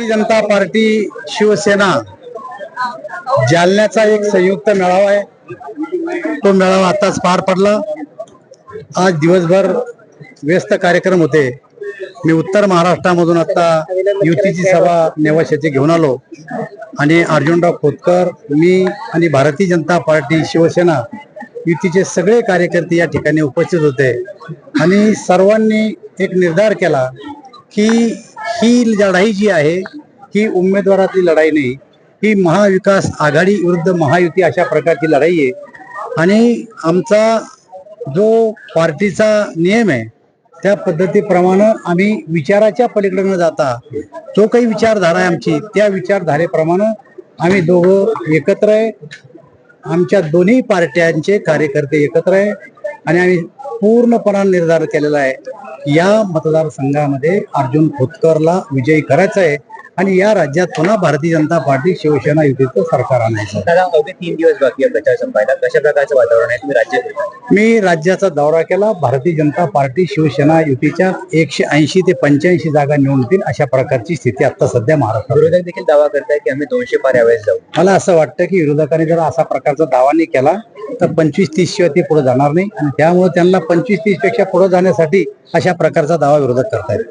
Bharatiya Janata party Shiv Sena जालन्याचा एक संयुक्त मेळावा आहे. तो मेळावा आताच पार पडला. आज दिवसभर व्यस्त कार्यक्रम होते. मी उत्तर महाराष्ट्रामधून आता युतीची सभा नेवाश घेऊन आलो. आणि अर्जुनराव खोतकर मी आणि भारतीय जनता पार्टी शिवसेना युतीचे सगळे कार्यकर्ते या ठिकाणी उपस्थित होते. आणि सर्वांनी एक निर्धार केला की ही लढाई जी आहे ही उमेदवारातली लढाई नाही. ही महाविकास आघाडी विरुद्ध महायुती अशा प्रकारची लढाई आहे. आणि आमचा जो पार्टीचा नियम आहे त्या पद्धतीप्रमाणे आम्ही विचाराच्या पलीकडे न जाता. जो काही विचारधारा आहे आमची त्या विचारधारेप्रमाणे आम्ही दोघं एकत्र आहे. आमच्या दोन्ही पार्ट्यांचे कार्यकर्ते एकत्र आहे. आणि आम्ही पूर्णपणे निर्धार केलेला आहे. या मतदारसंघामध्ये अर्जुन खोतकरला विजयी करायचा आहे आणि या राज्यात पुन्हा भारतीय जनता पार्टी शिवसेना युतीचं सरकार आणायचं. आहे. दादा अवघे तीन दिवस बाकी आहे प्रचार संपायला. कशा प्रकारचं वातावरण आहे? तुम्ही राज्यात येता? मी राज्याचा दौरा केला. भारतीय जनता पार्टी शिवसेना युतीच्या एकशे ऐंशी ते पंच्याऐंशी जागा निवडतील अशा प्रकारची स्थिती आता सध्या महाराष्ट्रात. विरोधक देखील दावा करताय की आम्ही दोनशे पार यावेळेस जाऊ. मला असं वाटतं की विरोधकांनी जर असा प्रकारचा दावा नाही केला तर पंचवीस तीस शिवाय ते पुढे जाणार नाही. आणि त्यामुळे त्यांना पंचवीस तीसपेक्षा पुढे जाण्यासाठी अशा प्रकारचा दावा विरोधक करतायत.